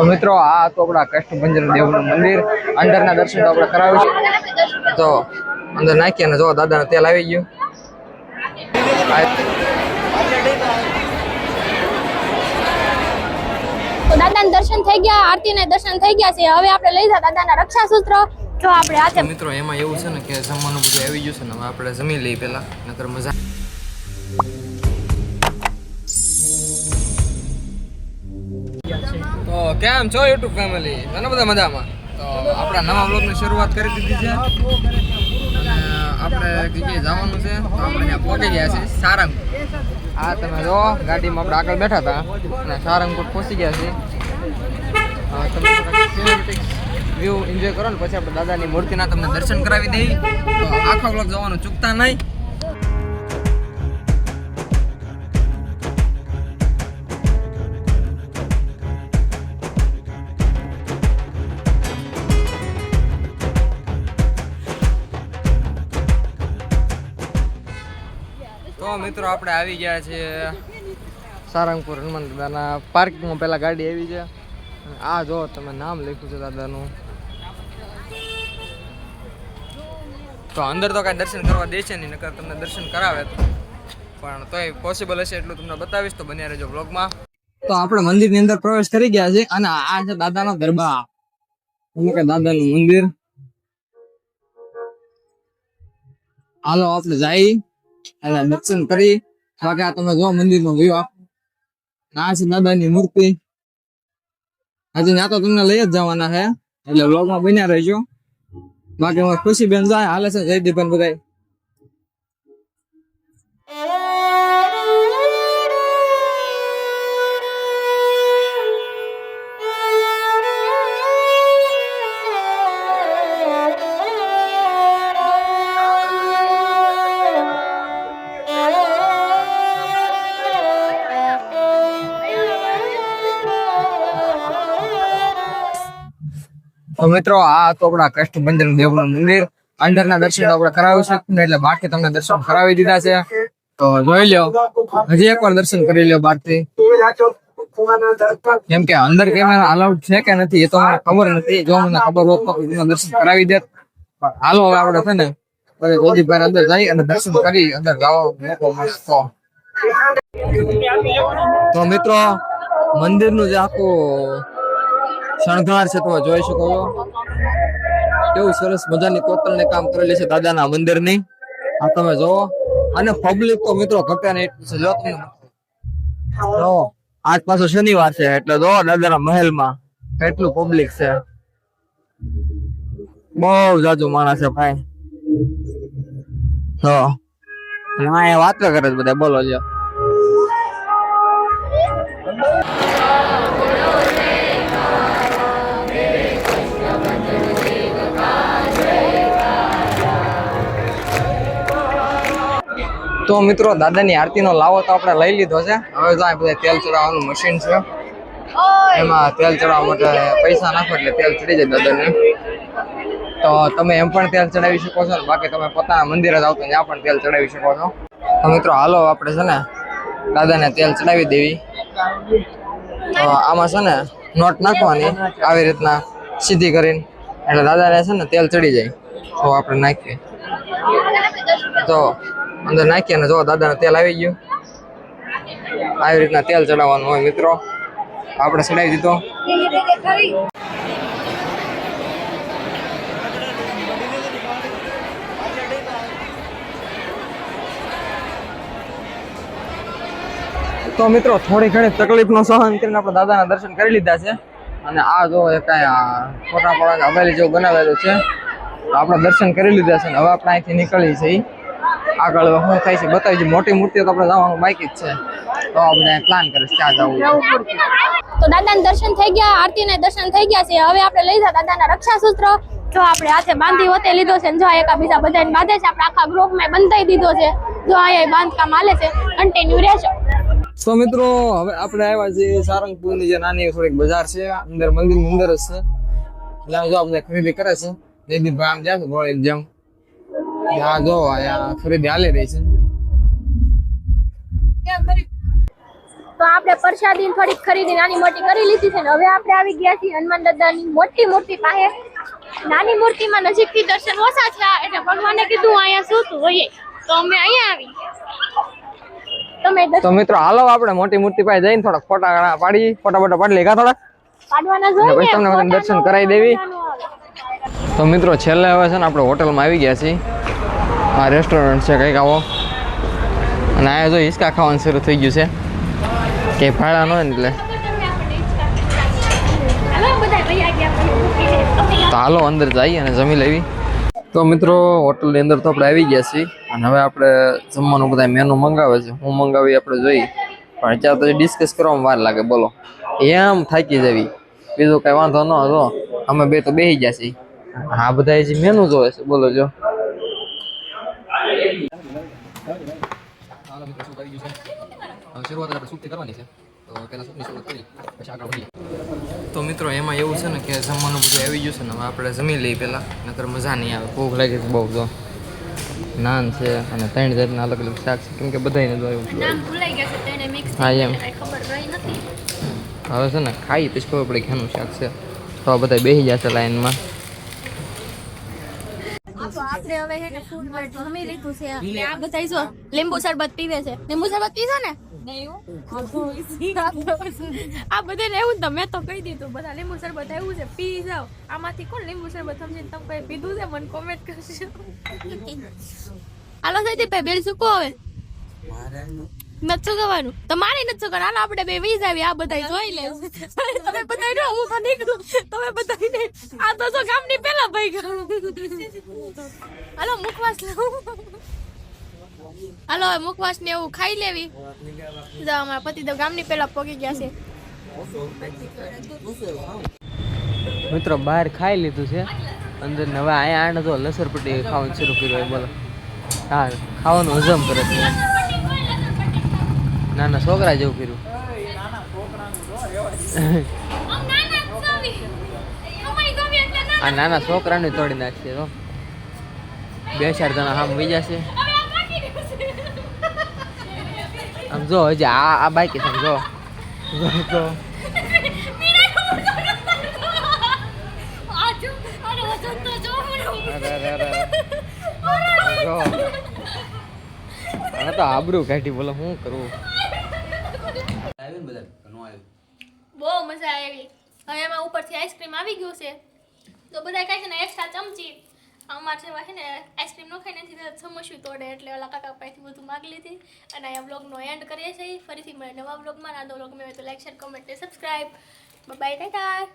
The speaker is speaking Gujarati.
તો મિત્રો આ હતું આપણા કષ્ટભંજન દેવનું મંદિર. અંદરના દર્શન તો આપણે કરાવ્યું છે. તો અંદર નાખી અને જો દાદાનું તેલ આવી ગયું. દાદાના દર્શન થઈ ગયા આરતીના દર્શન થઈ ગયા છે. હવે આપણે લઈ જા દાદાના રક્ષાસૂત્ર. જો આપણે આજે મિત્રો એમાં એવું છે ને કે જમવાનું બધું આવી ગયું છે ને આપણે જમી લઈએ પેલા નકર મજા તો કેમ છો યુટ્યુબ ફેમિલી ઘણા બધા મજામાં. તો આપણા નવા બ્લોગની શરૂઆત કરી દીધી છે. આપણે જગ્યાએ જવાનું છે. તો આપણે અહીંયા પહોંચી ગયા છે સારંગપુર આ તમે જો, ગાડીમાં આપણે આગળ બેઠા હતા. અને સારંગપુર પહોંચી ગયા છે તમે વ્યૂ એન્જોય કરો ને પછી આપણે દાદાની મૂર્તિના તમને દર્શન કરાવી દઈએ. તો આખો બ્લોગ જવાનું ચૂકતા નહીં. મિત્રો આપણે આવી ગયા છીએ સારંગપુર હનુમાન દાદાના પાર્કિંગમાં પહેલાં ગાડી આવી છે. આ જો તમે નામ લખ્યું છે દાદાનું. તો અંદર તો કાંઈ દર્શન કરવા દે છે નહીં, નકર તમને દર્શન કરાવે પણ તોય પોસિબલ હશે એટલું તમને બતાવીશ, તો બન્યા રહેજો બ્લોગમાં તો આપણે મંદિરની અંદર પ્રવેશ કરી ગયા છે અને આ છે દાદાનો દરબાર. અમુક દાદાનું મંદિર. હાલો, આપણે જઈ. અને દર્શન કરી હવે તમે જો મંદિરનો ગયો આ છે દાદાની મૂર્તિ. હજી ત્યાં તો તમને લઈ જ જવાના છે એટલે વ્લોગમાં બન્યા રહેજો. બાકી ખુશી બેન જાય, હાલે છે. જયદીપન બધાય. મિત્રો, આ તો આપણા કષ્ટભંજન દેવનું મંદિર. અંદરના દર્શન તો આપણે કરાવ્યું છે. એટલે બહારથી તમને દર્શન કરાવી દીધા છે. તો જોઈ લ્યો. હજી એકવાર દર્શન કરી લ્યો બહારથી કેમ કે અંદર કેમેરા અલાઉડ છે કે નથી એ તો મને ખબર નથી. જો મને ખબર હોત દર્શન કરાવી દેત. હાલો હવે આપણે છે ને ગોદીભાઈ અંદર જઈ અને દર્શન કરી અંદર જવા મોકો તો મિત્રો, મંદિરનું જે આખું શણગાર છે તમે જોઈ શકો છો. કેવું સરસ મજાની કોતરણી કામ કરેલી છે દાદાના મંદિરની. આ તમે જોવો અને પબ્લિક તો મિત્રો ઘટે ને એટલું છે જો તમે જો આજ પાછો શનિવાર છે એટલે જો દાદાના મહેલમાં કેટલું પબ્લિક છે. બહુ જાજુ માણસ છે ભાઈ. તો હા એ વાત કરે છે બધા બોલો લ્યો તો મિત્રો દાદાની આરતીનો લાવો તો આપણે લઈ લીધો છે. હવે જો આ બધા તેલ ચડાવવાનું મશીન છે. એમાં તેલ ચડાવવા માટે પૈસા નાખો એટલે તેલ ચડી જાય દાદાને. તો તમે એમ પણ તેલ ચડાવી શકો છો ને બાકી તમે પોતાના મંદિરે જાવ તો ત્યાં પણ તેલ ચડાવી શકો છો. તો મિત્રો હાલો આપણે છે ને દાદાને તેલ ચડાવી દેવી. તો આમાં છે ને નોટ નાખવાની આવી રીતના સીધી કરીને. એટલે દાદાને છે ને તેલ ચડી જાય. તો આપણે નાખીએ. તો અંદર નાખી અને જો દાદાનું તેલ આવી ગયું. આવી રીતના તેલ ચડાવવાનું હોય મિત્રો. આપણે ચડાવી દીધો. તો મિત્રો, થોડી ઘણી તકલીફનો સહન કરીને આપણે દાદાના દર્શન કરી લીધા છે. અને આ જો કાંઈ ફોટા પડાને હવેલી જેવું બનાવેલું છે. આપણે દર્શન કરી લીધા છે હવે આપણે અહીંથી નીકળી છે આગળ શું થાય છે બતાવી મોટી મૂર્તિ તો આપણે જવાનું બાકી જ છે. તો આપણે પ્લાન કરીશ ત્યાં જવું. તો દાદાના દર્શન થઈ ગયા આરતીના દર્શન થઈ ગયા છે. હવે આપણે લઈ જા દાદાના રક્ષાસૂત્ર. જો આપણે હાથે બાંધી હોતે લીધો છે ને જો એકા બીજા બધાને બાંધે છે આપણે આખા ગ્રુપમાં બંધાઈ દીધો છે. જો અહીંયા બાંધકામ હાલે છે કન્ટિન્યુ રહેશો તો મિત્રો હવે આપણે આવ્યા છીએ સારંગપુરની જે નાની થોડીક બજાર છે અંદર મંદિર અંદર જ છે. એટલે જો આપણે ખરીદી કરે છે જયદીપભાઈ આમ જાય ગોળી જેમ આ જો અહીંયા ખરીદી હાલી રહી છે. તો આપણે પ્રસાદી થોડી ખરીદી નાની મોટી કરી લીધી છે ને હવે આપણે આવી ગયા છીએ હનુમાન દાદાની મોટી મૂર્તિ પાસે. નાની મૂર્તિમાં નજીકથી દર્શન ઓછા છે એટલે ભગવાને કીધું અહીંયા શું તું હોઈએ? તો અમે અહીંયા આવી. તમે તો મિત્રો હાલો આપણે મોટી મૂર્તિ પાસે જઈને થોડા ફોટા પાડી ફોટા ફોટા પાડી લેગા થોડા પાડવાના જોઈએ તમને દર્શન કરાવી દેવી. તો મિત્રો છેલ્લે હવે છે ને આપણે હોટલમાં આવી ગયા છીએ. આ રેસ્ટોરન્ટ છે, કંઈક આવો. અને અહીંયા જો હિસકા ખાવાનું શરૂ થઈ ગયું છે. કે ભાડા ન એટલે. તો હાલો, અંદર જઈએ અને જમી લેવી. તો મિત્રો હોટલની અંદર તો આપણે આવી ગયા છીએ. અને હવે આપણે જમવાનું બધા મેનુ મંગાવે છે. હું મંગાવી આપણે જોઈ. પણ અત્યારે તો ડિસ્કસ કરવામાં વાર લાગે, બોલો. એમ થાકી જવી. બીજું કાંઈ વાંધો ન હતો. અમે બે તો બેસી ગયા છીએ. આ બધા જે મેનુ જોવે છે. બોલો, જો. શરૂઆત આપણે સૂપથી કરવાની છે. તો પહેલા સૂપની શરૂઆત કરી પછી આગળ વધીએ. તો મિત્રો એમાં એવું છે ને કે જમવાનું બધું આવી ગયું છે ને હવે આપણે જમી લઈએ પહેલાં. નકર મજા નહીં આવે. ભૂખ લાગે છે બહુ જો નાન છે અને ત્રણ જાતના અલગ અલગ શાક છે. કેમ કે બધાને જો એવું નામ ભૂલાઈ ગયા છે તેને મિક્સ હા, એમ. કઈ ખબર રહી નથી. હવે છે ને ખાઈ પછી ખબર પડે ઘેનું શાક છે. તો બધા બેસી જશે લાઈનમાં. તો આપણે હવે છે ને ફૂડ વર્ડ જમી લીધું છે. અને આ બધા જો લીંબુ શરબત પીવે છે. લીંબુ શરબત પીશો ને? આ બધાને એવું ને તો તો કહી દીધું. બધા લીંબુ શરબત આવ્યું છે. પી જાઓ. આમાંથી કોણ લીંબુ શરબત સમજીને તમે કઈ પીધું છે? મને કોમેન્ટ કરશો હાલો થઈ ભાઈ બેલ શું કહો હવે? નથી ગવાનું તમારે નથી ગવાનું હાલો આપણે બે વીજ આવી આ બધા જોઈ લે. તમે બધા નો હું તો નીકળું. તમે બધા આ તો જો ગામની પેલા ભાઈ ગયું હાલો મુખવાસ લઉં હાલો હવે મુખવાસ ને એવું ખાઈ લેવી. જો અમારા પતિદેવ ગામની પેલા પોગી ગયા છે. મિત્રો બહાર ખાઈ લીધું છે. અંદર નવા આયા અહીંયા આને તો લસરપટ્ટી ખાવાનું શરૂ કર્યું બોલો. હા ખાવાનું હજમ કરે છે. નાના છોકરા જેવું કર્યું આ નાના છોકરાને તોડી નાખશે તો બે ચાર જણા આમ વહી જશે આમ જો હજી આ આ બાઈક છે જો જો તો અરે અરે અરે શું હવે તો ને બધા નો આવ્યું. બહુ મજા આવી હવે એમાં ઉપરથી આઈસ્ક્રીમ આવી ગયું છે. તો બધા કહે છે ને એક્સ્ટ્રા ચમચી. અમારે જેવા છે ને, આઈસ્ક્રીમ નો ખાઈ નથી સમસ્યું તોડે એટલે ઓલા કાકા પાસેથી બધું માગી લીધી. અને અહીંયા બ્લોગનો એન્ડ કરીએ છીએ. ફરીથી મળે નવા બ્લોગમાં ના દો બ્લોગ મેં તો like share comment subscribe bye tata.